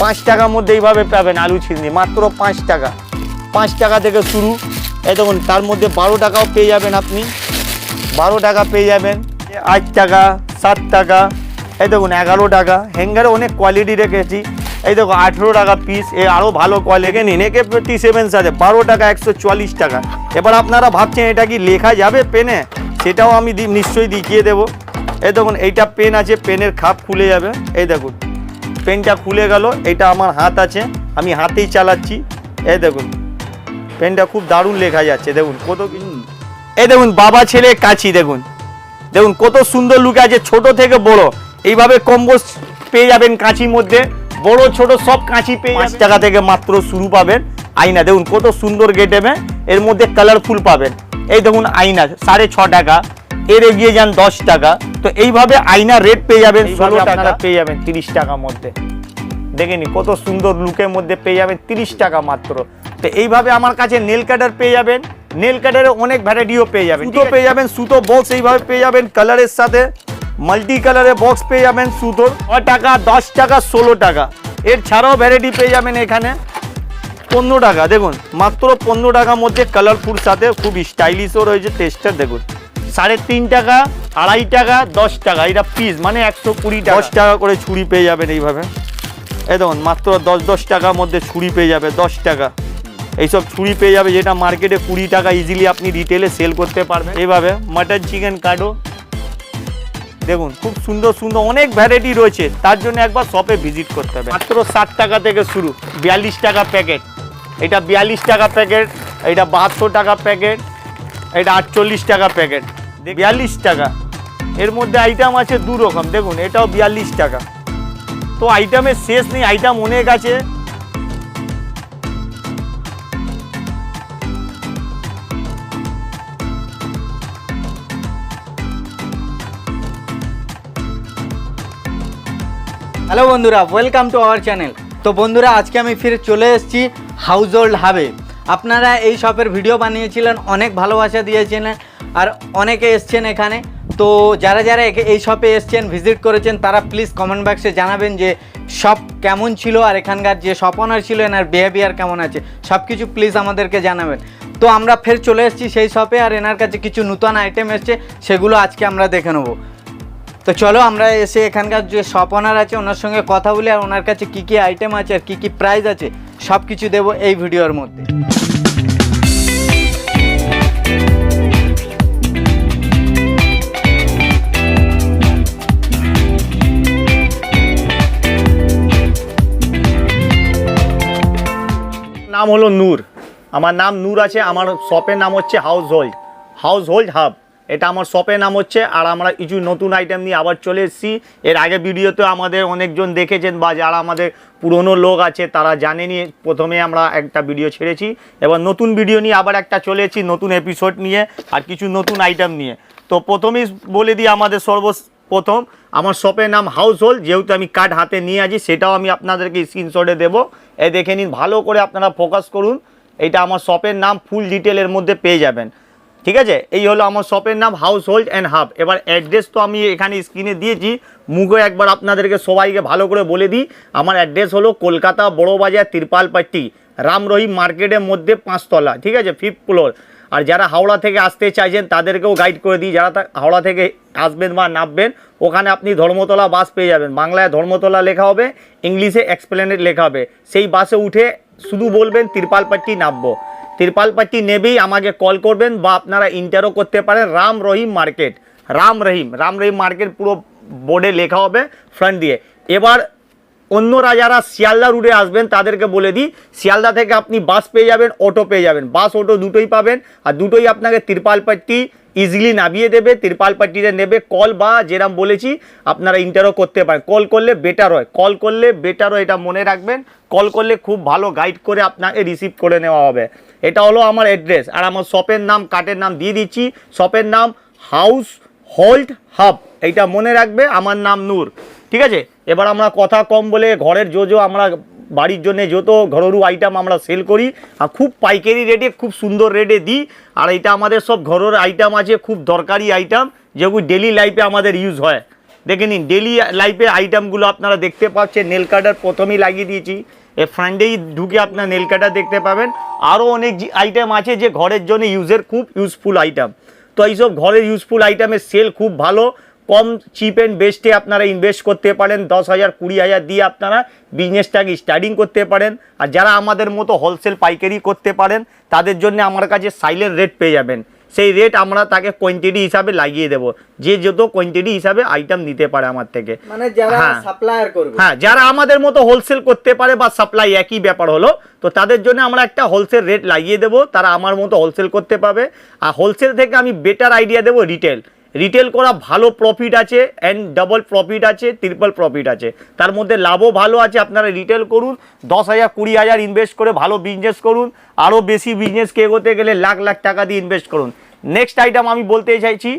পাঁচ টাকার মধ্যে এইভাবে পাবেন আলু চিংড়ি মাত্র পাঁচ টাকা। পাঁচ টাকা থেকে শুরু। এই দেখুন, তার মধ্যে বারো টাকাও পেয়ে যাবেন আপনি। বারো টাকা পেয়ে যাবেন আট টাকা, সাত টাকা, এই দেখুন, এগারো টাকা। হ্যাঙ্গারে অনেক কোয়ালিটি রেখেছি। এই দেখো আঠেরো টাকা পিস এ আরও ভালো কোয়ালিটি নিন, একে টি সেভেন সাথে বারো টাকা, একশো চুয়াল্লিশ টাকা। এবার আপনারা ভাবছেন, এটা কি লেখা যাবে পেনে? সেটাও আমি নিশ্চয়ই দেখিয়ে দেবো। এই দেখুন, এইটা পেন আছে, পেনের খাপ খুলে যাবে। এই দেখুন। পেনটা খুলে গেল এটা আমার হাত আছে আমি হাতেই চালাচ্ছি। এই দেখুন পেনটা খুব দারুণ লেখা যাচ্ছে দেখুন কত এই দেখুন বাবা ছেলে কাছি দেখুন। দেখুন কত সুন্দর লুক আছে ছোট থেকে বড়। এইভাবে কম্বো পেয়ে যাবেন কাঁচির মধ্যে। বড় ছোট সব কাঁচি পেয়ে পাঁচ টাকা থেকে মাত্র শুরু পাবেন আয়না। দেখুন কত সুন্দর গেটেমে এর মধ্যে কালারফুল পাবেন। এই দেখুন আয়না সাড়ে ছ টাকা। এর এগিয়ে যান দশ টাকা। তো এইভাবে আয়না রেট পেয়ে যাবেন ষোলো টাকা। পেয়ে যাবেন তিরিশ টাকার মধ্যে। দেখে নি কত সুন্দর লুকের মধ্যে পেয়ে যাবেন তিরিশ টাকা মাত্র। তো এইভাবে আমার কাছে নেল কাটার পেয়ে যাবেন। নেল কাটারে অনেক ভ্যারাইটিও পেয়ে যাবেন সুতো পেয়ে যাবেন সুতো বক্স এইভাবে পেয়ে যাবেন কালারের সাথে। মাল্টি কালারের বক্স পেয়ে যাবেন সুতোর ছ টাকা দশ টাকা ষোলো টাকা। এর ছাড়াও ভ্যারাইটি পেয়ে যাবেন এখানে। পনেরো টাকা দেখুন মাত্র পনেরো টাকার মধ্যে কালারফুল সাথে খুব স্টাইলিশও রয়েছে টেস্টার দেখুন। সাড়ে তিন টাকা, আড়াই টাকা, দশ টাকা, এটা পিস মানে একশো কুড়ি দশ টাকা করে ছুরি পেয়ে যাবেন এইভাবে। এই দেখুন, মাত্র দশ দশ টাকার মধ্যে ছুরি পেয়ে যাবে, দশ টাকা। এইসব ছুরি পেয়ে যাবে, যেটা মার্কেটে কুড়ি টাকা ইজিলি আপনি রিটেলে সেল করতে পারবেন। এইভাবে মাটন চিকেন কাটো দেখুন, খুব সুন্দর সুন্দর, অনেক ভ্যারাইটি রয়েছে। তার জন্য একবার শপে ভিজিট করতে হবে। মাত্র ষাট টাকা থেকে শুরু, বিয়াল্লিশ টাকা প্যাকেট এটা বিয়াল্লিশ টাকা প্যাকেট এটা বাহাত্তর টাকা প্যাকেট এটা আটচল্লিশ টাকা প্যাকেট বিয়াল্লিশ টাকা। এর মধ্যে আইটেম আছে দু রকম দেখুন এটাও বিয়াল্লিশ টাকা। তো আইটেমের শেষ নেই আইটেম অনেক আছে। হ্যালো বন্ধুরা ওয়েলকাম টু আওয়ার চ্যানেল তো বন্ধুরা আজকে আমি ফিরে চলে এসেছি হাউস হোল্ড হাবে আপনারা এই শপের ভিডিও বানিয়েছিলেন অনেক ভালোবাসা দিয়েছিলেন। আর অনেকে এসছেন এখানে। তো যারা যারা এই শপে এসছেন ভিজিট করেছেন, তারা প্লিজ কমেন্ট বক্সে জানাবেন যে শপ কেমন ছিল আর এখানকার যে শপ ওনার ছিল এনার বিহেভিয়ার কেমন আছে। সব কিছু প্লিজ আমাদেরকে জানাবেন। তো আমরা ফের চলে এসেছি সেই শপে আর এনার কাছে কিছু নূতন আইটেম এসছে, সেগুলো আজকে আমরা দেখে নেব। তো চলো আমরা এসে এখানকার যে শপ ওনার আছে, ওনার সঙ্গে কথা বলি আর ওনার কাছে কি কি আইটেম আছে আর কী কী প্রাইস আছে সব কিছু দেবো এই ভিডিওর মধ্যে। নাম হলো নূর। আমার নাম নূর আছে, আমার শপের নাম হচ্ছে household household hub. এটা আমার শপের নাম হচ্ছে, আর আমরা কিছু নতুন আইটেম নিয়ে আবার চলে এসেছি। এর আগে ভিডিওতে আমাদের অনেকজন দেখেছেন বা যারা আমাদের পুরনো লোক আছে, তারা জানেনি, প্রথমে আমরা একটা ভিডিও ছেড়েছি। এবার নতুন ভিডিও নিয়ে আবার একটা চলে এসেছি, নতুন এপিসোড নিয়ে, আর কিছু নতুন আইটেম নিয়ে। তো প্রথমেই বলে দিই, আমাদের সর্ব প্রথম। আমার শপের নাম হাউস হোল্ড যেহেতু আমি কার্ড হাতে নিয়ে আছি, সেটাও আমি আপনাদেরকে স্ক্রিনশটে দেবো। এ দেখে নিন, ভালো করে আপনারা ফোকাস করুন। এটা আমার শপের নাম ফুল ডিটেলের মধ্যে পেয়ে যাবেন। ঠিক আছে? এই হলো আমার শপের নাম হাউস হোল্ড অ্যান্ড হাব এবার অ্যাড্রেস তো আমি এখানে স্ক্রিনে দিয়েছি। মুখে একবার আপনাদেরকে সবাইকে ভালো করে বলে দিই। আমার অ্যাড্রেস হলো কলকাতা বড়বাজার তিরপালপাট্টি রাম রহিম মার্কেটের মধ্যে পাঁচতলা। ঠিক আছে? ফিফথ ফ্লোর আর যারা হাওড়া থেকে আসতে চাইছেন, তাদেরকেও গাইড করে দিই। যারা হাওড়া থেকে আসবেন বা নামবেন, ওখানে আপনি ধর্মতলা বাস পেয়ে যাবেন। বাংলায় ধর্মতলা লেখা হবে, ইংলিশে এক্সপ্লেনেড লেখা হবে। সেই বাসে উঠে শুধু বলবেন, তিরপালপাট্টি নামবো। তিরপালপাট্টি নেবেই আমাকে কল করবেন বা আপনারা ইন্টারও করতে পারেন রাম রহিম মার্কেট রাম রহিম রাম রহিম মার্কেট পুরো বোর্ডে লেখা হবে ফ্রন্ট দিয়ে। এবার অন্যরা যারা শিয়ালদা রুটে আসবেন, তাদেরকে বলে দিই, শিয়ালদা থেকে আপনি বাস পেয়ে যাবেন অটো পেয়ে যাবেন। বাস অটো দুটোই পাবেন, আর দুটোই আপনাকে তিরপালপাট্টি ইজিলি নামিয়ে দেবে, তিরপালপাট্টিতে নেবে কল বা যেরাম বলেছি, আপনারা ইন্টারও করতে পারেন। কল করলে বেটার হয়। কল করলে বেটার হয়, এটা মনে রাখবেন। কল করলে খুব ভালো গাইড করে আপনাকে রিসিভ করে নেওয়া হবে। এটা হলো আমার অ্যাড্রেস আর আমার শপের নাম, কার্টের নাম দিয়ে দিচ্ছি। শপের নাম হাউস হোল্ড হাব এইটা মনে রাখবে। আমার নাম নূর। ঠিক আছে? এবার আমরা কথা কম বলে ঘরের জোজো আমরা বাড়ির জন্য যত ঘরেরু আইটেম আমরা সেল করি, আর খুব পাইকারি রেটে খুব সুন্দর রেটে দিই। আর এটা আমাদের সব ঘরোর আইটেম আছে, খুব দরকারি আইটেম যেগুলো ডেলি লাইফে আমাদের ইউজ হয়। দেখে নিন ডেলি লাইফে আইটেমগুলো আপনারা দেখতে পাচ্ছেন নেল কাটার প্রথমেই লাগিয়ে দিয়েছি। এ ফ্রান্ডেই ঢুকে আপনার নেল কাটার দেখতে পাবেন। আরও অনেক আইটেম আছে যে ঘরের জন্য ইউজের খুব ইউজফুল আইটেম তো এইসব ঘরের ইউজফুল আইটেমের সেল খুব ভালো। কম চিপ অ্যান্ড বেস্টে আপনারা ইনভেস্ট করতে পারেন। দশ হাজার কুড়ি হাজার দিয়ে আপনারা বিজনেসটাকে স্টার্টিং করতে পারেন। আর যারা আমাদের মতো হোলসেল পাইকারি করতে পারেন তাদের জন্য আমার কাছে সাইলেন্ট রেট পেয়ে যাবেন। সেই রেট আমরা তাকে কোয়ান্টিটি হিসাবে লাগিয়ে দেবো। যে যত কোয়ান্টিটি হিসাবে আইটেম নিতে পারে আমার থেকে। মানে যারা হ্যাঁ। সাপ্লায়ার করবে। হ্যাঁ যারা আমাদের মতো হোলসেল করতে পারে বা সাপ্লাই একই ব্যাপার হলো তো তাদের জন্য আমরা একটা হোলসেল রেট লাগিয়ে দেবো। তারা আমার মতো হোলসেল করতে পাবে। আর হোলসেল থেকে আমি বেটার আইডিয়া দেবো রিটেল রিটেল করা ভালো প্রফিট আছে অ্যান্ড ডাবল প্রফিট আছে ট্রিপল প্রফিট আছে। তার মধ্যে লাভও ভালো আছে, আপনারা রিটেল করুন, দশ হাজার, কুড়ি হাজার ইনভেস্ট করে ভালো বিজনেস করুন, আরও বেশি বিজনেসকে এগোতে গেলে লাখ লাখ টাকা দিয়ে ইনভেস্ট করুন। নেক্সট আইটেম আমি বলতে চাইছি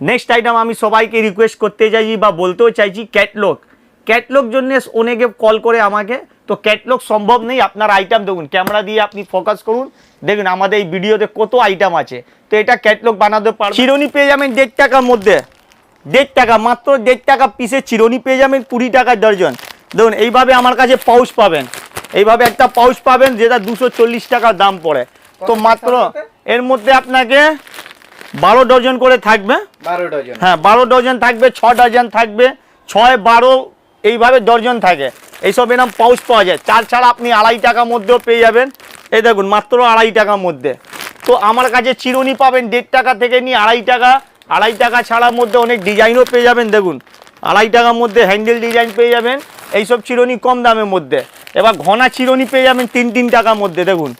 নেক্সট আইটেম আমি সবাইকে রিকোয়েস্ট করতে চাইছি বা বলতেও চাইছি ক্যাটলগ ক্যাটলগ জন্য অনেকে কল করে আমাকে তো ক্যাটলগ সম্ভব নেই আপনার আইটেম দেখুন ক্যামেরা দিয়ে আপনি ফোকাস করুন দেখুন আমাদের এই ভিডিওতে কত আইটেম আছে। তো এটা ক্যাটলগ বানাতে পারবেন। চিরুনি পেয়ে যাবেন দেড় টাকার মধ্যে। দেড় টাকা মাত্র দেড় টাকা পিসের চিরুনি পেয়ে যাবেন কুড়ি টাকা দর্জন দেখুন এইভাবে আমার কাছে পাউচ পাবেন। এইভাবে একটা পাউচ পাবেন যেটা দুশো চল্লিশ টাকা দাম পড়ে। তো মাত্র এর মধ্যে আপনাকে বারো ডজন করে থাকবে। বারো ডজন। হ্যাঁ বারো ডজন থাকবে ছ ডজন থাকবে ছয় বারো এইভাবে ডজন থাকে। এইসব এরকম পাউচ পাওয়া যায়। চার ছাড়া আপনি আড়াই টাকার মধ্যেও পেয়ে যাবেন। এই দেখুন, মাত্র আড়াই টাকার মধ্যে। তো আমার কাছে চিরুনি পাবেন, দেড় টাকা থেকে নিয়ে আড়াই টাকা। আড়াই টাকা ছাড়ার মধ্যে অনেক ডিজাইনও পেয়ে যাবেন, দেখুন। আড়াই টাকার মধ্যে হ্যান্ডেল ডিজাইন পেয়ে যাবেন। এইসব চিরুনি কম দামের মধ্যে। এবার ঘনা চিরুনি পেয়ে যাবেন তিন তিন টাকার মধ্যে, দেখুন।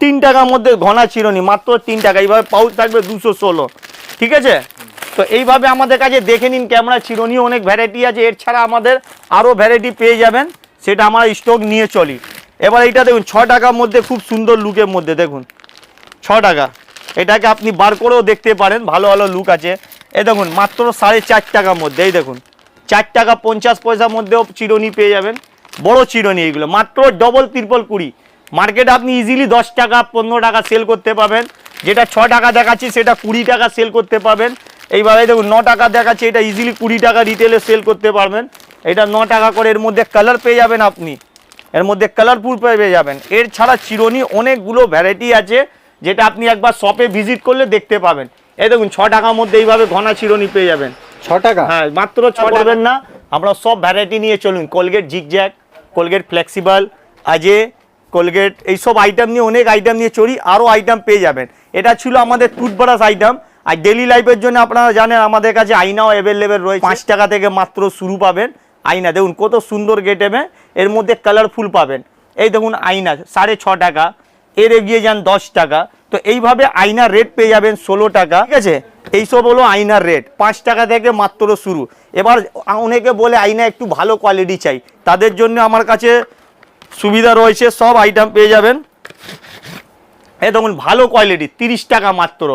তিন টাকার মধ্যে ঘনা চিরুনি, মাত্র তিন টাকা। এইভাবে পাউচ থাকবে দুশো ষোলো। ঠিক আছে? তো এইভাবে আমাদের কাছে দেখে নিন ক্যামেরা চিরুনি অনেক ভ্যারাইটি আছে। এর ছাড়া আমাদের আরও ভ্যারাইটি পেয়ে যাবেন। সেটা আমরা স্টক নিয়ে চলি। এবার এইটা দেখুন, ছ টাকার মধ্যে খুব সুন্দর লুকের মধ্যে দেখুন। ছ টাকা। এটাকে আপনি বার করেও দেখতে পারেন, ভালো ভালো লুক আছে। এ দেখুন, মাত্র সাড়ে চার টাকার মধ্যে, এই দেখুন। চার টাকা পঞ্চাশ পয়সার মধ্যেও চিরুনি পেয়ে যাবেন। বড় চিরনি এইগুলো, মাত্র ডবল ত্রিপল কুড়ি। মার্কেটে আপনি ইজিলি দশ টাকা, পনেরো টাকা সেল করতে পাবেন। যেটা ছ টাকা দেখাচ্ছি, সেটা কুড়ি টাকা সেল করতে পাবেন। এইভাবে দেখুন ন টাকা দেখাচ্ছে এটা ইজিলি কুড়ি টাকা রিটেলে সেল করতে পারবেন। এটা ন টাকা করে এর মধ্যে কালার পেয়ে যাবেন আপনি। এর মধ্যে কালারফুল পেয়ে যাবেন। এর ছাড়া চিরুনি অনেকগুলো ভ্যারাইটি আছে যেটা আপনি একবার শপে ভিজিট করলে দেখতে পাবেন। এই দেখুন ছ টাকার মধ্যে এইভাবে ঘনা চিরনি পেয়ে যাবেন। ছ টাকা? হ্যাঁ মাত্র ছ পাবেন না। আমরা সব ভ্যারাইটি নিয়ে চলুন। কোলগেট জিগজ্যাক কোলগেট ফ্লেক্সিবল আজে কোলগেট এইসব আইটেম নিয়ে অনেক আইটেম নিয়ে চলি আরও আইটেম পেয়ে যাবেন। এটা ছিল আমাদের টুথব্রাশ আইটেম আর ডেলি লাইফের জন্য আপনারা জানেন, আমাদের কাছে আইনাও অ্যাভেলেবেল রয়েছে। পাঁচ টাকা থেকে মাত্র শুরু পাবেন আয়না। দেখুন, কত সুন্দর গেটেমে এর মধ্যে কালারফুল পাবেন। এই দেখুন আয়না, সাড়ে ছ টাকা। এর এগিয়ে যান দশ টাকা। তো এইভাবে আয়নার রেট পেয়ে যাবেন ষোলো টাকা। ঠিক আছে? এইসব হলো আয়নার রেট পাঁচ টাকা থেকে মাত্র শুরু। এবার অনেকে বলে আয়না একটু ভালো কোয়ালিটি চাই। তাদের জন্য আমার কাছে সুবিধা রয়েছে, সব আইটেম পেয়ে যাবেন। এই দেখুন, ভালো কোয়ালিটি তিরিশ টাকা মাত্র।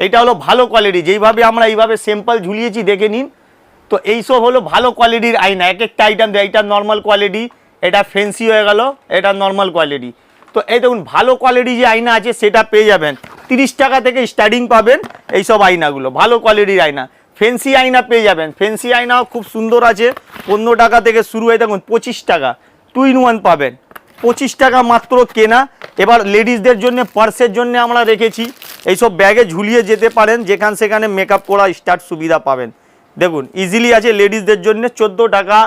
এটা হলো ভালো কোয়ালিটি যেইভাবে আমরা এইভাবে স্যাম্পল ঝুলিয়েছি, দেখে নিন। তো এইসব হলো ভালো কোয়ালিটির আয়না। এক একটা আইটেম এটা নর্মাল কোয়ালিটি এটা ফেন্সি হয়ে গেল, এটা নর্মাল কোয়ালিটি তো এই দেখুন, ভালো কোয়ালিটি যে আয়না আছে, সেটা পেয়ে যাবেন। তিরিশ টাকা থেকে স্টার্টিং পাবেন এইসব আয়নাগুলো, ভালো কোয়ালিটির আয়না। ফেন্সি আয়না পেয়ে যাবেন। ফেন্সি আয়নাও খুব সুন্দর আছে। পনেরো টাকা থেকে শুরু হয়ে, দেখুন, পঁচিশ টাকা। টু ইন ওয়ান পাবেন। পঁচিশ টাকা মাত্র কেনা। এবার লেডিসদের জন্য পার্সের জন্য আমরা রেখেছি। এইসব ব্যাগে ঝুলিয়ে যেতে পারেন যেখান সেখানে মেকআপ করা স্টার্ট সুবিধা পাবেন। দেখুন ইজিলি আছে লেডিসদের জন্য চোদ্দ টাকা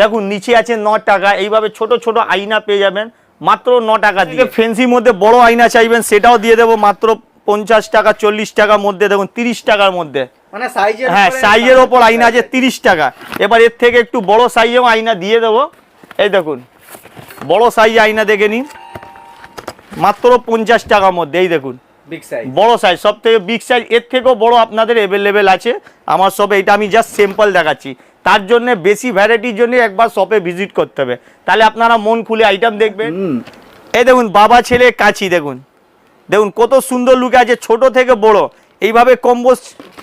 দেখুন নিচে আছে ন টাকা এইভাবে ছোট ছোট আয়না পেয়ে যাবেন মাত্র ন টাকা দিয়ে। ফেন্সির মধ্যে বড় আয়না চাইবেন সেটাও দিয়ে দেবো মাত্র পঞ্চাশ টাকা চল্লিশ টাকার মধ্যে দেখুন তিরিশ টাকার মধ্যে। মানে হ্যাঁ সাইজের ওপর আয়না আছে। তিরিশ টাকা। এবার এর থেকে একটু বড় সাইজেও আয়না দিয়ে দেবো। এই দেখুন বড় সাইজ আয়না দেখে নিন। মাত্র পঞ্চাশ টাকার মধ্যে এই দেখুন। বড় সাইজ সব থেকে বিগ সাইজ এর থেকেও বড় আপনাদের অ্যাভেলেবেল আছে। আমার শপে এটা আমি জাস্ট সিম্পল দেখাচ্ছি। তার জন্য বেশি ভ্যারাইটির জন্য একবার শপে ভিজিট করতে হবে। তাহলে আপনারা মন খুলে আইটেম দেখবেন। এই দেখুন বাবা ছেলে কাঁচি দেখুন। দেখুন কত সুন্দর লুকে আছে ছোট থেকে বড়। এইভাবে কম্বো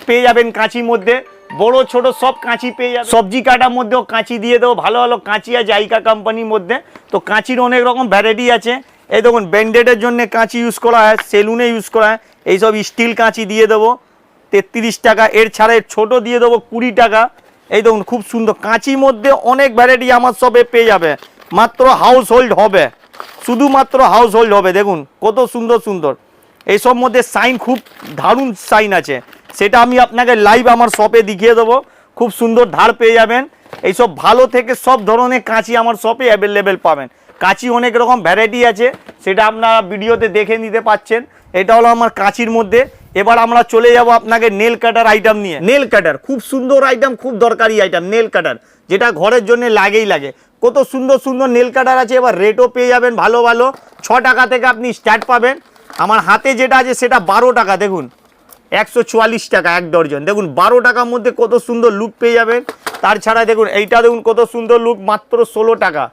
পেয়ে যাবেন কাঁচির মধ্যে। বড় ছোট সব কাঁচি পেয়ে যাবেন। সবজি কাটার মধ্যেও কাঁচি দিয়ে দেবো। ভালো ভালো কাঁচি আছে আইকা কোম্পানির মধ্যে। তো কাঁচির অনেক রকম ভ্যারাইটি আছে। এই দেখুন ব্যান্ডেডের জন্য কাঁচি ইউজ করা হয় সেলুনে ইউজ করা হয়, এইসব স্টিল কাঁচি দিয়ে দেবো। তেত্রিশ টাকা, এর ছাড়া এর ছোট দিয়ে দেবো কুড়ি টাকা। এই দেখুন, খুব সুন্দর। কাঁচির মধ্যে অনেক ভ্যারাইটি আমার সবে পেয়ে যাবে। মাত্র হাউস হোল্ড হবে। শুধুমাত্র হাউস হোল্ড হবে, দেখুন, কত সুন্দর সুন্দর। এইসব মধ্যে সাইন খুব দারুণ সাইন আছে। সেটা আমি আপনাকে লাইভ আমার শপে দেখিয়ে দেবো। খুব সুন্দর ধার পেয়ে যাবেন। এইসব ভালো থেকে সব ধরনের কাঁচি আমার শপে অ্যাভেলেবেল পাবেন। কাঁচি অনেক রকম ভ্যারাইটি আছে, সেটা আপনারা ভিডিওতে দেখে নিতে পাচ্ছেন। এটা হলো আমার কাঁচির মধ্যে। এবার আমরা চলে যাব আপনাকে নেল কাটার আইটেম নিয়ে। নেল কাটার খুব সুন্দর আইটেম খুব দরকারি আইটেম নেল কাটার যেটা ঘরের জন্য লাগেই লাগে। কত সুন্দর সুন্দর নেল কাটার আছে, এবার রেটও পেয়ে যাবেন ভালো ভালো। ছ টাকা থেকে আপনি স্টার্ট পাবেন। আমার হাতে যেটা আছে, সেটা বারো টাকা, দেখুন। একশো চুয়াল্লিশ টাকা, এক ডর্জন দেখুন, বারো টাকার মধ্যে কত সুন্দর লুক পেয়ে যাবেন। তার ছাড়া দেখুন, এইটা দেখুন, কত সুন্দর লুক মাত্র ষোলো টাকা।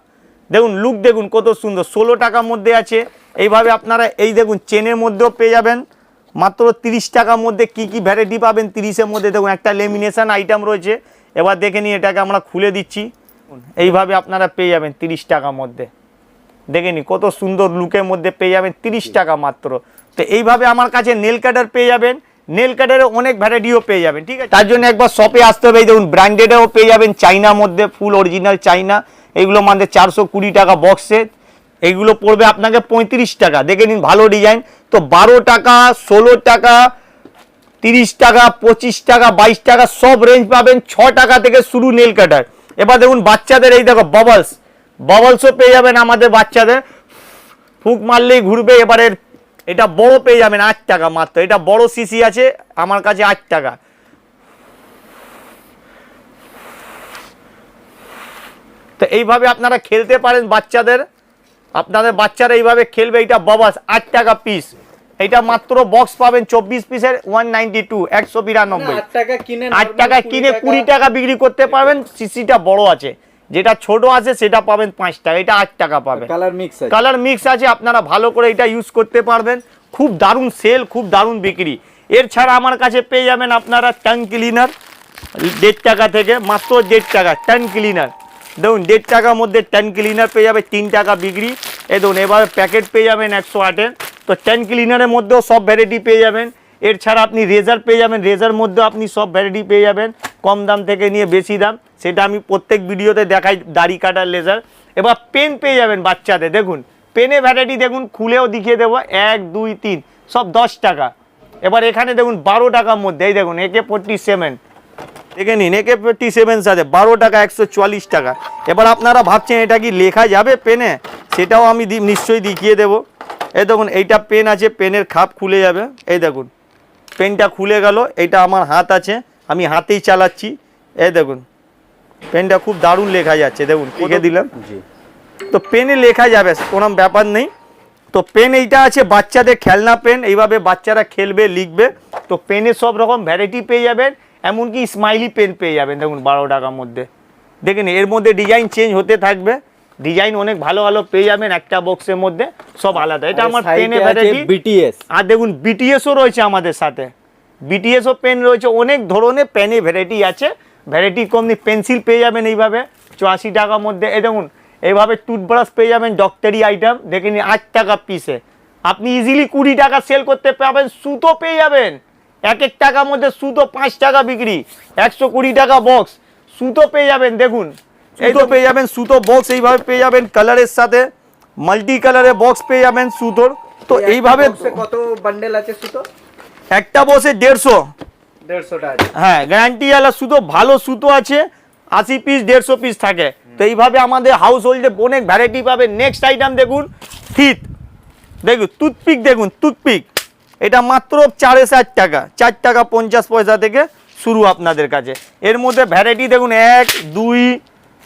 দেখুন লুক দেখুন কত সুন্দর। ষোলো টাকার মধ্যে আছে। এইভাবে আপনারা এই দেখুন, চেনের মধ্যেও পেয়ে যাবেন। মাত্র তিরিশ টাকার মধ্যে কি কি ভ্যারাইটি পাবেন তিরিশের মধ্যে দেখুন, একটা লেমিনেশন আইটেম রয়েছে। এবার দেখে নিই এটাকে আমরা খুলে দিচ্ছি। এইভাবে আপনারা পেয়ে যাবেন তিরিশ টাকার মধ্যে। দেখে নি কত সুন্দর লুকের মধ্যে পেয়ে যাবেন তিরিশ টাকা মাত্র। তো এইভাবে আমার কাছে নেল কাটার পেয়ে যাবেন। নেল কাটারে অনেক ভ্যারাইটিও পেয়ে যাবেন, ঠিক আছে? তার জন্য একবার শপে আসতে হবে। দেখুন ব্র্যান্ডেডেও পেয়ে যাবেন। চাইনার মধ্যে ফুল অরিজিনাল চাইনা এইগুলো আমাদের চারশো কুড়ি টাকা বক্সে এইগুলো পড়বে আপনাকে পঁয়ত্রিশ টাকা। দেখে নিন ভালো ডিজাইন তো বারো টাকা, ষোলো টাকা, তিরিশ টাকা, পঁচিশ টাকা, বাইশ টাকা, সব রেঞ্জ পাবেন ছ টাকা থেকে শুরু নেল কাটার এবার দেখুন বাচ্চাদের, এই দেখো বাবলস বাবলসও পেয়ে যাবেন আমাদের বাচ্চাদের। ফুক মারলেই ঘুরবে। এবারের এটা বড় পেয়ে যাবেন আট টাকা মাত্র। এটা বড় সিসি আছে, আমার কাছে আট টাকা। তো এইভাবে আপনারা খেলতে পারেন বাচ্চাদের। আপনাদের বাচ্চারা এইভাবে খেলবে এটা বাবাস আট টাকা পিস এটা মাত্র বক্স পাবেন চব্বিশ পিসের ওয়ান নাইনটি টু একশো বিরানব্বই। আট টাকা কিনে আট টাকা কিনে কুড়ি টাকা বিক্রি করতে পারবেন সিসিটা বড় আছে। যেটা ছোট আছে সেটা পাবেন পাঁচ টাকা এটা আট টাকা পাবেন। কালার মিক্স আছে। কালার মিক্স আছে আপনারা ভালো করে এটা ইউজ করতে পারবেন। খুব দারুণ সেল খুব দারুণ বিক্রি। এর ছাড়া আমার কাছে পেয়ে যাবেন আপনারা টাং ক্লিনার দেড় টাকা থেকে মাত্র দেড় টাকা টান ক্লিনার দেখুন, দেড় টাকার মধ্যে টান ক্লিনার পেয়ে যাবে তিন টাকা বিক্রি। এই দেখুন, এবার প্যাকেট পেয়ে যাবেন একশো আটের। তো টান ক্লিনারের মধ্যেও সব ভ্যারাইটি পেয়ে যাবেন। এর ছাড়া আপনি রেজার পেয়ে যাবেন। রেজার মধ্যেও আপনি সব ভ্যারাইটি পেয়ে যাবেন। কম দাম থেকে নিয়ে বেশি দাম। সেটা আমি প্রত্যেক ভিডিওতে দেখাই দাড়ি কাটার লেজার এবার পেন পেয়ে যাবেন বাচ্চাদের। দেখুন পেনে ভ্যারাইটি দেখুন, খুলেও দেখিয়ে দেবো। এক, দুই, তিন, সব দশ টাকা। এবার এখানে দেখুন, বারো টাকার মধ্যে। এই দেখুন একে ফোরটি সেভেন দেখে নিন একে ফোরটি সেভেন সাথে বারো টাকা একশো চুয়াল্লিশ টাকা। এবার আপনারা ভাবছেন এটা কি লেখা যাবে পেনে? সেটাও আমি নিশ্চয়ই দেখিয়ে দেবো। এই দেখুন এইটা পেন আছে পেনের খাপ খুলে যাবে। এই দেখুন পেনটা খুলে গেল এটা আমার হাত আছে আমি হাতেই চালাচ্ছি। এই দেখুন পেনটা খুব দারুণ লেখা যাচ্ছে দেখুন লিখে দিলাম। তো পেনে লেখা যাবে কোনো ব্যাপার নেই। তো পেন এইটা আছে বাচ্চাদের খেলনা পেন এইভাবে বাচ্চারা খেলবে লিখবে। তো পেনে সব রকম ভ্যারাইটি পেয়ে যাবেন। এমনকি স্মাইলি পেন পেয়ে যাবেন দেখুন বারো টাকার মধ্যে। দেখেন এর মধ্যে ডিজাইন চেঞ্জ হতে থাকবে। ডিজাইন অনেক ভালো ভালো পেয়ে যাবেন একটা বক্সের মধ্যে সব আলাদা। এটা আমার পেনে ভ্যারাইটি বিটিএস আর দেখুন বিটিএসও রয়েছে আমাদের সাথে। বিটিএসও পেন রয়েছে অনেক ধরনের পেনে ভ্যারাইটি আছে। ভ্যারাইটি কম নেই পেন্সিল পেয়ে যাবেন এইভাবে চুয়াশি টাকার মধ্যে। এই দেখুন এইভাবে টুথব্রাশ পেয়ে যাবেন ডক্টরি আইটেম দেখে নিন আট টাকা পিসে আপনি ইজিলি কুড়ি টাকা সেল করতে পারবেন সুতো পেয়ে যাবেন। এক এক টাকার মধ্যে সুতো পাঁচ টাকা বিক্রি একশো কুড়ি টাকা বক্স সুতো পেয়ে যাবেন দেখুন। সুতো পেয়ে যাবেন সুতো বক্স এইভাবে পেয়ে যাবেন কালারের সাথে মাল্টি কালারের বক্স পেয়ে যাবেন সুতোর। তো এইভাবে কত বান্ডেল আছে সুতো? একটা বসে দেড়শো। হ্যাঁ গ্যারান্টি ওয়ালা সুতো ভালো সুতো আছে আশি পিস দেড়শো পিস থাকে। তো এইভাবে আমাদের হাউস হোল্ডে অনেক ভ্যারাইটি পাবে নেক্সট আইটেম দেখুন ফিত দেখুন টুথপিক দেখুন টুথপিক এটা মাত্র চারে ষাট টাকা, চার টাকা পঞ্চাশ পয়সা থেকে শুরু আপনাদের কাছে। এর মধ্যে ভ্যারাইটি দেখুন, এক, দুই,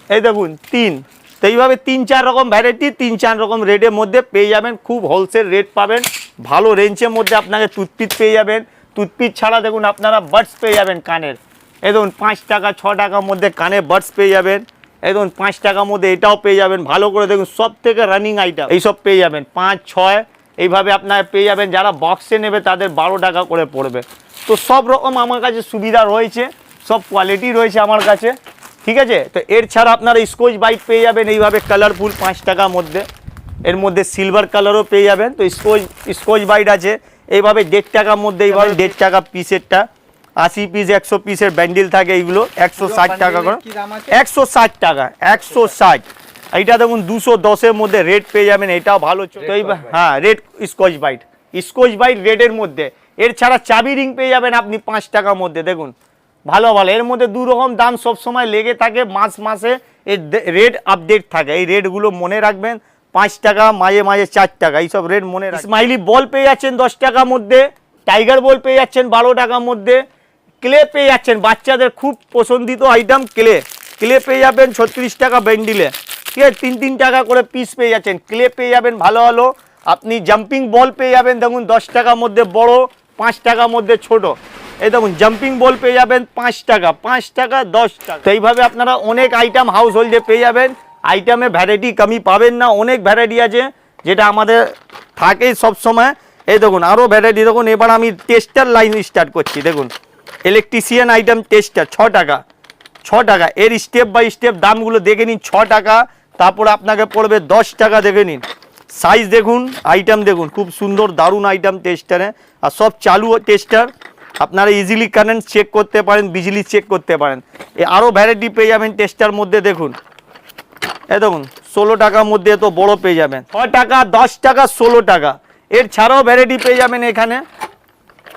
এই দেখুন, তিন। তো এইভাবে তিন, চার রকম ভ্যারাইটি তিন, চার রকম রেটের মধ্যে পেয়ে যাবেন। খুব হোলসেল রেট পাবেন। ভালো রেঞ্জের মধ্যে আপনাকে টুথপিক পেয়ে যাবেন। টুথপিক ছাড়া দেখুন, আপনারা বার্ডস পেয়ে যাবেন কানের। এই দেখুন, পাঁচ টাকা, ছ টাকার মধ্যে কানে বার্ডস পেয়ে যাবেন। এই দেখুন, পাঁচ টাকার মধ্যে এটাও পেয়ে যাবেন। ভালো করে দেখুন সব থেকে রানিং আইটেম এইসব পেয়ে যাবেন। পাঁচ, ছয় এইভাবে আপনারা পেয়ে যাবেন। যারা বক্সে নেবে তাদের বারো টাকা করে পড়বে। তো সব রকম আমার কাছে সুবিধা রয়েছে সব কোয়ালিটি রয়েছে আমার কাছে ঠিক আছে? তো এর ছাড়া আপনারা স্কচ বাইট পেয়ে যাবেন এইভাবে কালারফুল পাঁচ টাকার মধ্যে। এর মধ্যে সিলভার কালারও পেয়ে যাবেন। তো স্কচ স্কচ বাইট আছে এইভাবে দেড় টাকার মধ্যে এইভাবে দেড় টাকা পিসেরটা আশি পিস একশো পিসের ব্যান্ডেল থাকে এইগুলো একশো ষাট টাকা করে? একশো ষাট টাকা একশো ষাট। এইটা দেখুন দুশো দশের মধ্যে রেট পেয়ে যাবেন এটাও ভালো তো হ্যাঁ red Scotch Brite Scotch Brite রেডের মধ্যে। এর ছাড়া চাবি রিং পেয়ে যাবেন আপনি পাঁচ টাকার মধ্যে দেখুন। ভালো ভালো। এর মধ্যে দু রকম দাম সবসময় লেগে থাকে মাস মাসে এর রেট আপডেট থাকে। এই রেটগুলো মনে রাখবেন পাঁচ টাকা মাঝে মাঝে চার টাকা এইসব রেট মনে স্মাইলি বল পেয়ে যাচ্ছেন দশ টাকার মধ্যে টাইগার বল পেয়ে যাচ্ছেন বারো টাকার মধ্যে ক্লে পেয়ে যাচ্ছেন। বাচ্চাদের খুব পছন্দিত আইটেম ক্লে ক্লে পেয়ে যাবেন ছত্রিশ টাকা বেন্ডিলে আছে তিন তিন টাকা করে পিস পেয়ে যাচ্ছেন। ক্লে পেয়ে যাবেন, ভালো ভালো আপনি জাম্পিং বল পেয়ে যাবেন, দেখুন, দশ টাকার মধ্যে বড়, পাঁচ টাকার মধ্যে ছোট। এই দেখুন জাম্পিং বল পেয়ে যাবেন, পাঁচ টাকা পাঁচ টাকা, দশ টাকা। তো এইভাবে আপনারা অনেক আইটেম হাউস হোল্ডে পেয়ে যাবেন। আইটেমে ভ্যারাইটি কমি পাবেন না, অনেক ভ্যারাইটি আছে, যেটা আমাদের থাকে সব সময় এই দেখুন আরও ভ্যারাইটি দেখুন, এবার আমি টেস্টার লাইন স্টার্ট করছি, দেখুন। ইলেকট্রিশিয়ান আইটেম টেস্টার ছ টাকা ছ টাকা। এর স্টেপ বাই স্টেপ দামগুলো দেখে নিন, ছ টাকা তারপর আপনাকে পড়বে দশ টাকা দেখে নিন। সাইজ দেখুন আইটেম দেখুন খুব সুন্দর দারুণ আইটেম টেস্টারে আর সব চালু টেস্টার আপনারা ইজিলি কারেন্ট চেক করতে পারেন বিজলি চেক করতে পারেন। এ আরও ভ্যারাইটি পেয়ে যাবেন টেস্টার মধ্যে দেখুন। এ দেখুন ষোলো টাকার মধ্যে এত বড় পেয়ে যাবেন। ছ টাকা দশ টাকা ষোলো টাকা। এর ছাড়াও ভ্যারাইটি পেয়ে যাবেন এখানে।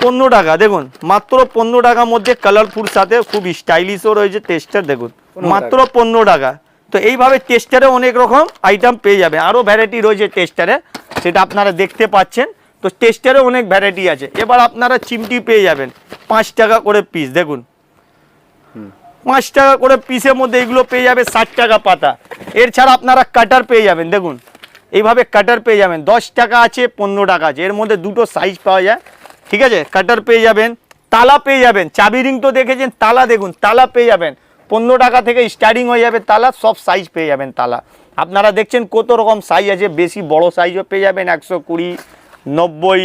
পনেরো টাকা দেখুন মাত্র পনেরো টাকার মধ্যে কালারফুল সাথে খুব স্টাইলিশও রয়েছে টেস্টার দেখুন। মাত্র পনেরো টাকা। তো এইভাবে টেস্টারে অনেক রকম আইটেম পেয়ে যাবে। আরও ভ্যারাইটি রয়েছে টেস্টারে সেটা আপনারা দেখতে পাচ্ছেন। তো টেস্টারে অনেক ভ্যারাইটি আছে। এবার আপনারা চিমটি পেয়ে যাবেন, পাঁচ টাকা করে পিস দেখুন। পাঁচ টাকা করে পিসের মধ্যে এগুলো পেয়ে যাবে ষাট টাকা পাতা। এর ছাড়া আপনারা কাটার পেয়ে যাবেন, দেখুন। এইভাবে কাটার পেয়ে যাবেন, দশ টাকা আছে, পনেরো টাকা আছে। এর মধ্যে দুটো সাইজ পাওয়া যায়। ঠিক আছে? কাটার পেয়ে যাবেন, তালা পেয়ে যাবেন। চাবি রিং তো দেখেছেন, তালা দেখুন, তালা পেয়ে যাবেন। পনেরো টাকা থেকে স্টার্টিং হয়ে যাবে তালা সব সাইজ পেয়ে যাবেন তালা। আপনারা দেখছেন কত রকম সাইজ আছে বেশি বড় সাইজও পেয়ে যাবেন একশো কুড়ি নব্বই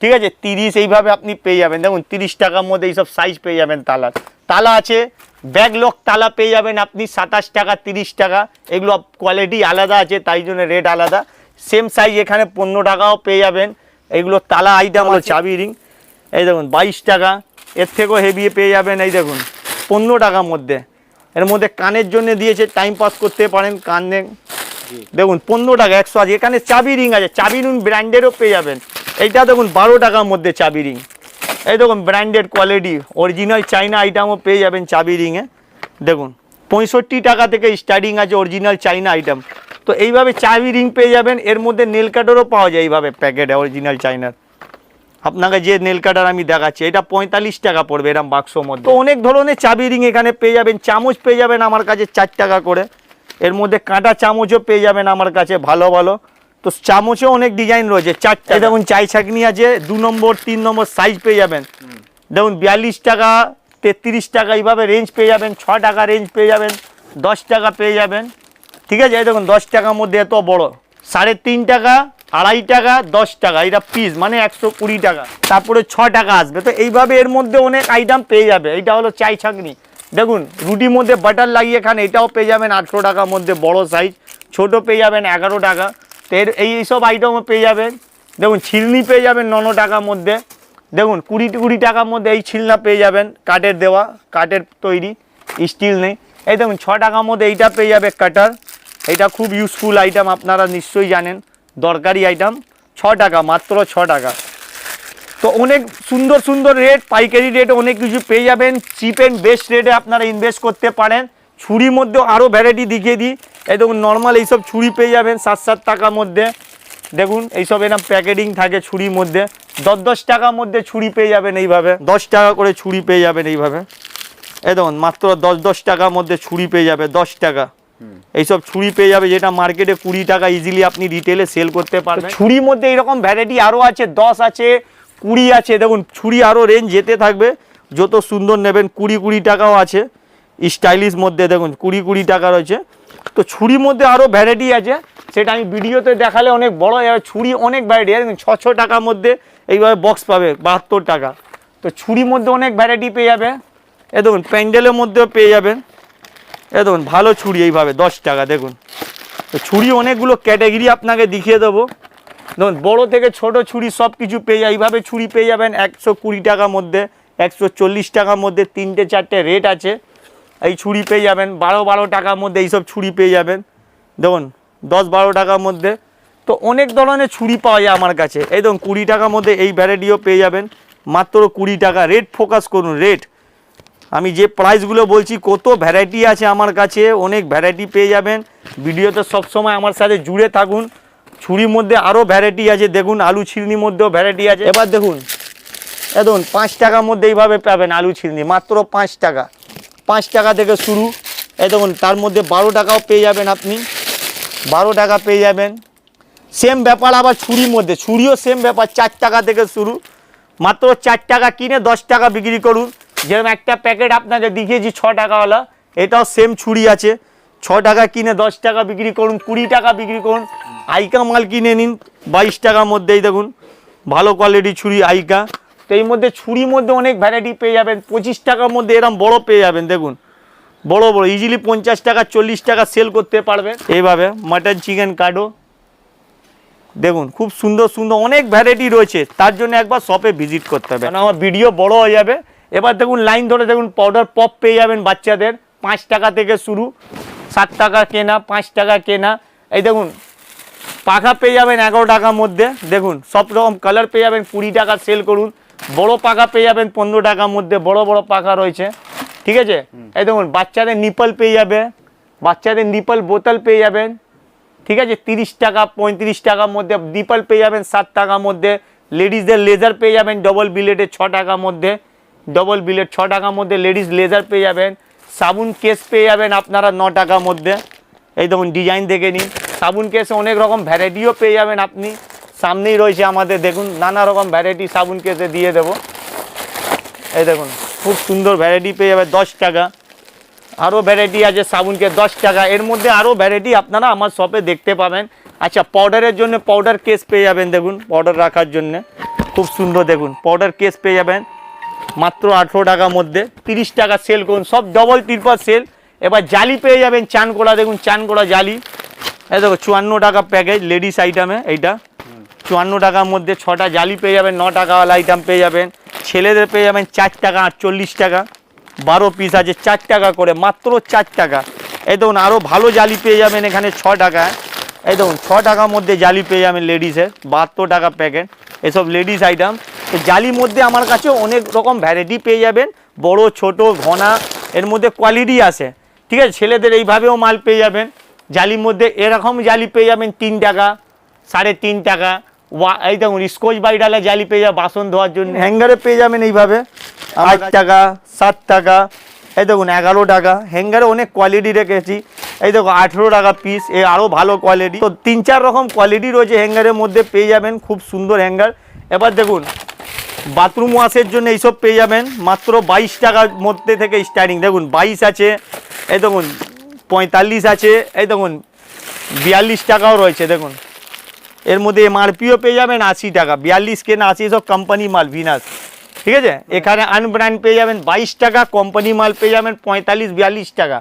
ঠিক আছে? তিরিশ এইভাবে আপনি পেয়ে যাবেন। দেখুন তিরিশ টাকার মধ্যে এইসব সাইজ পেয়ে যাবেন তালা। তালা আছে ব্যাগ লক তালা পেয়ে যাবেন আপনি সাতাশ টাকা তিরিশ টাকা। এগুলো কোয়ালিটি আলাদা আছে তাই জন্য রেট আলাদা। সেম সাইজ এখানে পনেরো টাকাও পেয়ে যাবেন। এগুলো তালা আইটেম হলো চাবি রিং এই দেখুন বাইশ টাকা। এর থেকেও হেভি পেয়ে যাবেন এই দেখুন পনেরো টাকার মধ্যে। এর মধ্যে কানের জন্য দিয়েছে টাইম পাস করতে পারেন কানে। দেখুন পনেরো টাকা একশো আছে এখানে চাবি রিং আছে চাবি রিং ব্র্যান্ডেরও পেয়ে যাবেন। এইটা দেখুন বারো টাকার মধ্যে চাবি রিং এই দেখুন ব্র্যান্ডেড কোয়ালিটি অরিজিনাল চাইনা আইটেমও পেয়ে যাবেন চাবি রিংয়ে দেখুন পঁয়ষট্টি টাকা থেকে স্টার্টিং আছে অরিজিনাল চাইনা আইটেম তো এইভাবে চাবি রিং পেয়ে যাবেন এর মধ্যে নেল কাটারও পাওয়া যায় এইভাবে প্যাকেটে অরিজিনাল চাইনার আপনাকে যে নেল কাটার আমি দেখাচ্ছি এটা পঁয়তাল্লিশ টাকা পড়বে এরকম বাক্সর মধ্যে। তো অনেক ধরনের চাবি রিং এখানে পেয়ে যাবেন চামচ পেয়ে যাবেন আমার কাছে চার টাকা করে। এর মধ্যে কাঁটা চামচও পেয়ে যাবেন আমার কাছে ভালো ভালো। তো চামচেও অনেক ডিজাইন রয়েছে চারটে দেখুন চাই ছাকনি আছে দু নম্বর তিন নম্বর সাইজ পেয়ে যাবেন। দেখুন বিয়াল্লিশ টাকা তেত্রিশ টাকা এইভাবে রেঞ্জ পেয়ে যাবেন ছ টাকা রেঞ্জ পেয়ে যাবেন দশ টাকা পেয়ে যাবেন। ঠিক আছে এই দেখুন দশ টাকার মধ্যে এত বড়। সাড়ে তিন টাকা আড়াই টাকা, দশ টাকা, এটা পিস মানে একশো কুড়ি টাকা। তারপরে ছ টাকা আসবে। তো এইভাবে এর মধ্যে অনেক আইটেম পেয়ে যাবে। এটা হলো চাই ছাকনি। দেখুন, রুটির মধ্যে বাটার লাগিয়ে খান এটাও পেয়ে যাবেন আটশো টাকার মধ্যে বড় সাইজ ছোট পেয়ে যাবেন এগারো টাকা। তো এর এই সব আইটেমও পেয়ে যাবেন। দেখুন, ছিলনি পেয়ে যাবেন নন টাকার মধ্যে। দেখুন, কুড়ি কুড়ি টাকার মধ্যে এই ছিলনা পেয়ে যাবেন কাঠের দেওয়া, কাঠের তৈরি স্টিল নেই। এই দেখুন, ছ টাকার মধ্যে এইটা পেয়ে যাবে কাটার এটা খুব ইউজফুল আইটেম আপনারা নিশ্চয়ই জানেন। দরকারি আইটেম ছ টাকা, মাত্র ছ টাকা। তো অনেক সুন্দর সুন্দর রেট পাইকারি রেট অনেক কিছু পেয়ে যাবেন। চিপ অ্যান্ড বেস্ট রেটে আপনারা ইনভেস্ট করতে পারেন। ছুরির মধ্যেও আরও ভ্যারাইটি দেখিয়ে দিই। এই দেখুন নর্মাল এইসব ছুরি পেয়ে যাবেন সাত সাত টাকার মধ্যে। দেখুন, এইসব এরকম প্যাকেটিং থাকে ছুরির মধ্যে। দশ দশ টাকার মধ্যে ছুরি পেয়ে যাবেন এইভাবে। দশ টাকা করে ছুরি পেয়ে যাবেন এইভাবে। এই দেখুন, মাত্র দশ দশ টাকার মধ্যে ছুরি পেয়ে যাবে, দশ টাকা। এইসব ছুরি পেয়ে যাবে, যেটা মার্কেটে কুড়ি টাকা ইজিলি আপনি রিটেলে সেল করতে পারবেন। ছুরির মধ্যে এরকম ভ্যারাইটি আরও আছে, দশ আছে, কুড়ি আছে। দেখুন, ছুরি আরও রেঞ্জ যেতে থাকবে। যত সুন্দর নেবেন, কুড়ি কুড়ি টাকাও আছে। স্টাইলিশ মধ্যে দেখুন, কুড়ি কুড়ি টাকা রয়েছে। তো ছুরির মধ্যে আরও ভ্যারাইটি আছে। সেটা আমি ভিডিওতে দেখালে অনেক বড় যাবে ছুরি অনেক ভ্যারাইটি দেখুন, ছ ছ টাকার মধ্যে এইভাবে বক্স পাবে, বাহাত্তর টাকা। তো ছুরির মধ্যে অনেক ভ্যারাইটি পেয়ে যাবে। এ দেখুন, প্যান্ডেলের মধ্যেও পেয়ে যাবেন। এ দেখুন, ভালো ছুরি এইভাবে, দশ টাকা, দেখুন। ছুরি অনেকগুলো ক্যাটাগরি আপনাকে দেখিয়ে দেবো। দেখুন, বড়ো থেকে ছোট ছুরি সব কিছু পেয়ে যায় এইভাবে ছুরি পেয়ে যাবেন একশো কুড়ি টাকার মধ্যে, একশো চল্লিশ টাকার মধ্যে, তিনটে চারটে রেট আছে। এই ছুরি পেয়ে যাবেন, বারো বারো টাকার মধ্যে এইসব ছুরি পেয়ে যাবেন। দেখুন, দশ বারো টাকার মধ্যে। তো অনেক ধরনের ছুরি পাওয়া যায় আমার কাছে। এই দেখুন, কুড়ি টাকার মধ্যে এই ভ্যারাইটিও পেয়ে যাবেন। মাত্র কুড়ি টাকা। রেট ফোকাস করুন রেট আমি যে প্রাইসগুলো বলছি, কত ভ্যারাইটি আছে আমার কাছে, অনেক ভ্যারাইটি পেয়ে যাবেন। ভিডিওতে সবসময় আমার সাথে জুড়ে থাকুন। ছুরির মধ্যে আরও ভ্যারাইটি আছে, দেখুন, আলু ছিলনির মধ্যেও ভ্যারাইটি আছে। এবার দেখুন, এ পাঁচ টাকার মধ্যে এইভাবে পাবেন আলু ছিলনি মাত্র পাঁচ টাকা। পাঁচ টাকা থেকে শুরু। এ দেখুন, তার মধ্যে বারো টাকাও পেয়ে যাবেন আপনি। বারো টাকা পেয়ে যাবেন। সেম ব্যাপার আবার ছুরির মধ্যে, ছুরিও সেম ব্যাপার, চার টাকা থেকে শুরু। মাত্র চার টাকা কিনে দশ টাকা বিক্রি করুন। যেরকম একটা প্যাকেট আপনাকে দেখিয়েছি ছ টাকাওয়ালা, এটাও সেম ছুরি আছে। ছ টাকা কিনে দশ টাকা বিক্রি করুন, কুড়ি টাকা বিক্রি করুন, আইকা মাল কিনে নিন, বাইশ টাকার মধ্যেই দেখুন, ভালো কোয়ালিটি ছুরি আইকা। তো এই মধ্যে ছুরির মধ্যে অনেক ভ্যারাইটি পেয়ে যাবেন, পঁচিশ টাকার মধ্যে এরকম বড় পেয়ে যাবেন, দেখুন। বড় বড় ইজিলি পঞ্চাশ টাকা, চল্লিশ টাকা সেল করতে পারবেন। এইভাবে মাটন চিকেন কাটো দেখুন, খুব সুন্দর সুন্দর, অনেক ভ্যারাইটি রয়েছে। তার জন্য একবার শপে ভিজিট করতে হবে। কারণ আমার ভিডিও বড় হয়ে যাবে এবার দেখুন লাইন ধরে দেখুন পাউডার পপ পেয়ে যাবেন বাচ্চাদের। পাঁচ টাকা থেকে শুরু সাত টাকা কেনা পাঁচ টাকা কেনা। এই দেখুন পাখা পেয়ে যাবেন এগারো টাকার মধ্যে। দেখুন সব রকম কালার পেয়ে যাবেন কুড়ি টাকা সেল করুন। বড় পাখা পেয়ে যাবেন পনেরো টাকার মধ্যে বড় বড় পাখা রয়েছে। ঠিক আছে? এই দেখুন বাচ্চাদের নিপল পেয়ে যাবে। বাচ্চাদের নিপল বোতল পেয়ে যাবেন। ঠিক আছে? তিরিশ টাকা পঁয়ত্রিশ টাকার মধ্যে ডিপল পেয়ে যাবেন সাত টাকার মধ্যে। লেডিসদের লেজার পেয়ে যাবেন ডবল বিলেটের ছ টাকার মধ্যে। ডবল বিলেট ছ টাকার মধ্যে লেডিস লেজার পেয়ে যাবেন। সাবুন কেস পেয়ে যাবেন আপনারা ন টাকার মধ্যে। এই দেখুন ডিজাইন দেখে নিন। সাবুন কেসে অনেক রকম ভ্যারাইটিও পেয়ে যাবেন আপনি। সামনেই রয়েছে আমাদের, দেখুন, নানা রকম ভ্যারাইটি সাবুন কেসে দিয়ে দেবো। এই দেখুন, খুব সুন্দর ভ্যারাইটি পেয়ে যাবে, দশ টাকা। আরও ভ্যারাইটি আছে সাবুনকে দশ টাকা। এর মধ্যে আরও ভ্যারাইটি আপনারা আমার শপে দেখতে পাবেন। আচ্ছা পাউডারের জন্য পাউডার কেস পেয়ে যাবেন, দেখুন পাউডার রাখার জন্য। খুব সুন্দর, দেখুন পাউডার কেস পেয়ে যাবেন। মাত্র আঠেরো টাকার মধ্যে, তিরিশ টাকা সেল করুন, সব ডবল তিরপা সেল এবার জালি পেয়ে যাবেন চান করা দেখুন চান করা জালি। এই দেখো, চুয়ান্ন টাকা প্যাকেজ লেডিস আইটেমে এইটা। চুয়ান্ন টাকার মধ্যে ছটা জালি পেয়ে যাবেন, ন টাকাওয়ালা আইটেম পেয়ে যাবেন। ছেলেদের পেয়ে যাবেন চার টাকা, আটচল্লিশ টাকা। বারো পিস আছে, চার টাকা করে, মাত্র চার টাকা। এই দেখুন আরও ভালো জালি পেয়ে যাবেন এখানে ছ টাকা এই দেখুন, ছ টাকার মধ্যে জালি পেয়ে যাবেন লেডিসের বাহাত্তর টাকা প্যাকেট এসব লেডিস আইটেম তো জালির মধ্যে আমার কাছে অনেক রকম ভ্যারাইটি পেয়ে যাবেন। বড় ছোট ঘনা এর মধ্যে কোয়ালিটি আছে। ঠিক আছে ছেলেদের এইভাবেও মাল পেয়ে যাবেন। জালির মধ্যে এরকম জালি পেয়ে যাবেন তিন টাকা সাড়ে তিন টাকা। ওয়া এই দেখুন স্কচ বাইডালা জালি পেয়ে যাবে বাসন ধোয়ার জন্য। হ্যাঙ্গারে পেয়ে যাবেন এইভাবে। আট টাকা সাত টাকা। এই দেখুন এগারো টাকা। হ্যাঙ্গারে অনেক কোয়ালিটি রেখেছি। এই দেখো আঠেরো টাকা পিস এ আরও ভালো কোয়ালিটি তো তিন চার রকম কোয়ালিটি রয়েছে হ্যাঙ্গারের মধ্যে পেয়ে যাবেন। খুব সুন্দর হ্যাঙ্গার এবার দেখুন বাথরুম ওয়াশের জন্য এইসব পেয়ে যাবেন। মাত্র বাইশ টাকার মধ্যে থেকে স্টার্টিং দেখুন, বাইশ আছে, এই দেখুন, পঁয়তাল্লিশ আছে, এই দেখুন, বিয়াল্লিশ টাকাও রয়েছে, দেখুন। এর মধ্যে এমআরপিও পেয়ে যাবেন আশি টাকা। বিয়াল্লিশ কেন আশি সব কোম্পানি মাল ভিনাস ঠিক আছে? এখানে আনব্র্যান্ড পেয়ে যাবেন বাইশ টাকা কোম্পানি মাল পেয়ে যাবেন পঁয়তাল্লিশ, বিয়াল্লিশ টাকা।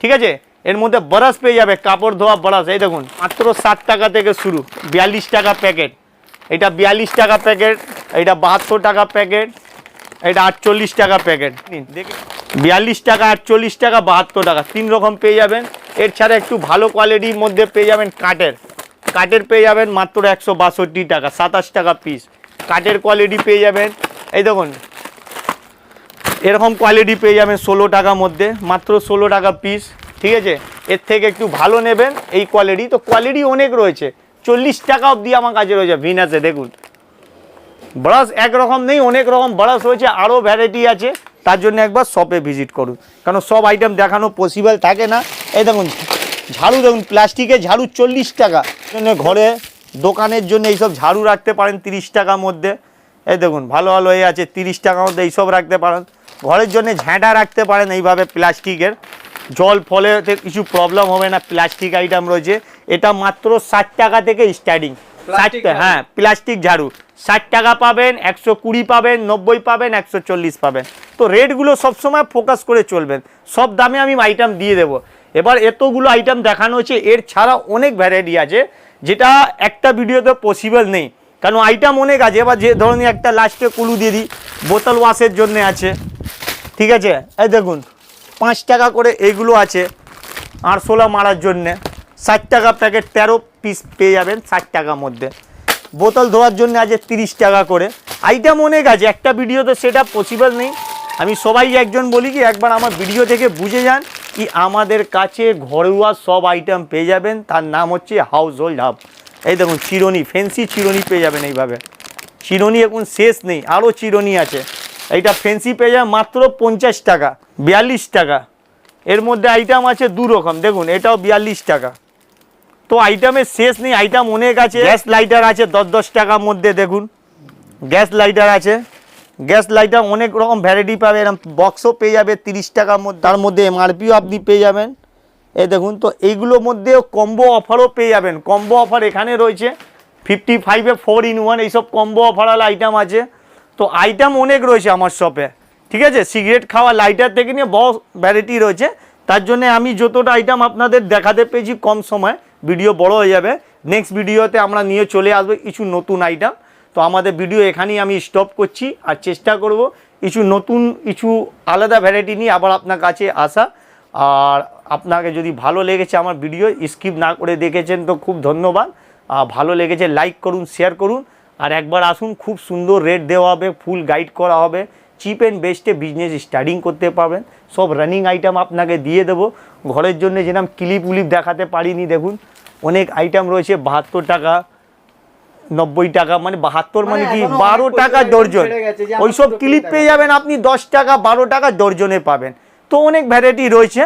ঠিক আছে? এর মধ্যে ব্রাশ পেয়ে যাবে, কাপড় ধোয়া ব্রাশ, এই দেখুন, মাত্র ষাট টাকা থেকে শুরু, বিয়াল্লিশ টাকা প্যাকেট। এটা বিয়াল্লিশ টাকা প্যাকেট, এটা বাহাত্তর টাকা প্যাকেট, এটা আটচল্লিশ টাকা প্যাকেট। বিয়াল্লিশ টাকা, আটচল্লিশ টাকা, বাহাত্তর টাকা, তিন রকম পেয়ে যাবেন। এর ছাড়া একটু ভালো কোয়ালিটির মধ্যে পেয়ে যাবেন কাঠের। কাঠের পেয়ে যাবেন মাত্র একশো বাষট্টি টাকা, সাতাশ টাকা পিস কাঠের কোয়ালিটি পেয়ে যাবেন। এই দেখুন, এরকম কোয়ালিটি পেয়ে যাবেন ষোলো টাকার মধ্যে, মাত্র ষোলো টাকা পিস ঠিক আছে? এর থেকে একটু ভালো নেবেন এই কোয়ালিটি তো কোয়ালিটি অনেক রয়েছে। চল্লিশ টাকা অবধি আমার কাছে রয়েছে, ভিন আছে, দেখুন। ব্রাশ একরকম নেই, অনেক রকম ব্রাশ রয়েছে, আরও ভ্যারাইটি আছে। তার জন্য একবার শপে ভিজিট করুন। কারণ সব আইটেম দেখানো পসিবল থাকে না। এই দেখুন, ঝাড়ু দেখুন প্লাস্টিকের ঝাড়ু চল্লিশ টাকা। জন্য ঘরে, দোকানের জন্য এইসব ঝাড়ু রাখতে পারেন তিরিশ টাকার মধ্যে। এই দেখুন, ভালো ভালো এই আছে, তিরিশ টাকার মধ্যে এইসব রাখতে পারেন। ঘরের জন্য ঝ্যাঁটা রাখতে পারেন এইভাবে প্লাস্টিকের জল ফলে কিছু প্রবলেম হবে না প্লাস্টিক আইটেম রয়েছে। এটা মাত্র ষাট টাকা থেকে স্টার্টিং হ্যাঁ প্লাস্টিক ঝাড়ু। ষাট টাকা পাবেন একশো কুড়ি পাবেন নব্বই পাবেন একশো চল্লিশ পাবেন। তো রেটগুলো সবসময় ফোকাস করে চলবেন। সব দামে আমি আইটেম দিয়ে দেবো। এবার এতগুলো আইটেম দেখানো হচ্ছে এর ছাড়া অনেক ভ্যারাইটি আছে যেটা একটা ভিডিওতে পসিবল নেই। কারণ আইটেম অনেক আছে এবার যে ধরনের একটা লাস্টে কুলু দিয়ে দিই বোতল ওয়াশের জন্য আছে। ঠিক আছে? এই দেখুন পাঁচ টাকা করে এইগুলো আছে আরশোলা মারার জন্যে। ষাট টাকা প্যাকেট তেরো পিস পেয়ে যাবেন ষাট টাকার মধ্যে। বোতল ধোয়ার জন্য আছে তিরিশ টাকা করে। আইটেম অনেক আছে, একটা ভিডিওতে সেটা পসিবল নেই। আমি সবাই একজন বলি কি, একবার আমার ভিডিও থেকে বুঝে যান কি আমাদের কাছে ঘরোয়া সব আইটেম পেয়ে যাবেন। তার নাম হচ্ছে হাউস হোল্ড হাব এই দেখুন, চিরনি ফেন্সি চিরনি পেয়ে যাবেন এইভাবে। চিরনি এখন শেষ নেই, আরও চিরনি আছে। এইটা ফেন্সি পেয়ে যাবে মাত্র পঞ্চাশ টাকা, বিয়াল্লিশ টাকা। এর মধ্যে আইটেম আছে দু রকম দেখুন, এটাও বিয়াল্লিশ টাকা। তো আইটেমের শেষ নেই আইটেম অনেক আছে। গ্যাস লাইটার আছে দশ দশ টাকার মধ্যে, দেখুন। গ্যাস লাইটার আছে। গ্যাস লাইটার অনেক রকম ভ্যারাইটি পাবে এরকম বক্সও পেয়ে যাবে, তিরিশ টাকার মধ্যে, তার মধ্যে এমআরপিও আপনি পেয়ে যাবেন। এ দেখুন তো, এইগুলোর মধ্যেও কম্বো অফারও পেয়ে যাবেন। কম্বো অফার এখানে রয়েছে ফিফটি ফাইভে ফোর ইন ওয়ান এইসব কম্বো অফারওয়ালা আইটেম আছে। তো আইটেম অনেক রয়েছে আমার শপে ঠিক আছে? সিগারেট খাওয়া লাইটার থেকে নিয়ে বহু ভ্যারাইটি রয়েছে। তার জন্য আমি যতটা আইটেম আপনাদের দেখাতে পেয়েছি কম সময় ভিডিও বড় হয়ে যাবে। নেক্সট ভিডিওতে আমরা নিয়ে চলে আসব কিছু নতুন আইটেম তো আমাদের ভিডিও এখানেই আমি স্টপ করছি আর চেষ্টা করব কিছু নতুন, কিছু আলাদা ভ্যারাইটি নিয়ে আবার আপনার কাছে আসা। আর আপনাকে যদি ভালো লেগেছে আমার ভিডিও স্কিপ না করে দেখেছেন তো খুব ধন্যবাদ। ভালো লেগেছে লাইক করুন শেয়ার করুন। আর একবার আসুন, খুব সুন্দর রেট দেওয়া হবে ফুল গাইড করা হবে। চিপ অ্যান্ড বেস্টে বিজনেস স্টার্টিং করতে পারবেন। সব রানিং আইটেম আপনাকে দিয়ে দেবো। ঘরের জন্য যেরকম ক্লিপ উলিপ দেখাতে পারিনি, দেখুন। অনেক আইটেম রয়েছে বাহাত্তর টাকা নব্বই টাকা মানে বাহাত্তর মানে মানে কি? বারো টাকা আমার ওইসব ক্লিপ পেয়ে যাবেন আপনি দশ টাকা বারো টাকা ডর্জনে পাবেন। তো অনেক ভ্যারাইটি রয়েছে।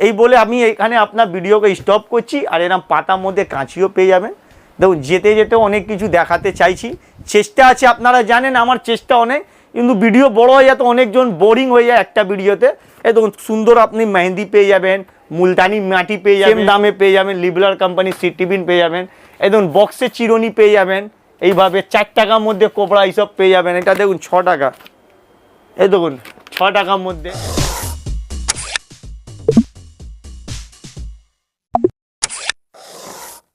এই বলে আমি এখানে আপনার ভিডিওকে স্টপ করছি আর এরকম পাতার মধ্যে কাঁচিও পেয়ে যাবেন। দেখুন যেতে যেতে অনেক কিছু দেখাতে চাইছি। চেষ্টা আছে আপনারা জানেন আমার চেষ্টা অনেক কিন্তু ভিডিও বড় হয়ে যাতে অনেকজন বোরিং হয়ে যায় একটা ভিডিওতে। এ দেখুন সুন্দর আপনি মেহেন্দি পেয়ে যাবেন মুলতানি মাটি পেয়ে যাবেন। দামে পেয়ে যাবেন লিবলার কোম্পানি সিট টিফিন পেয়ে যাবেন। একদম বক্সে চিরনি পেয়ে যাবেন। এইভাবে চার টাকার মধ্যে কোপড়া এইসব পেয়ে যাবেন। এটা দেখুন ছ টাকা। এই দেখুন ছ টাকার মধ্যে।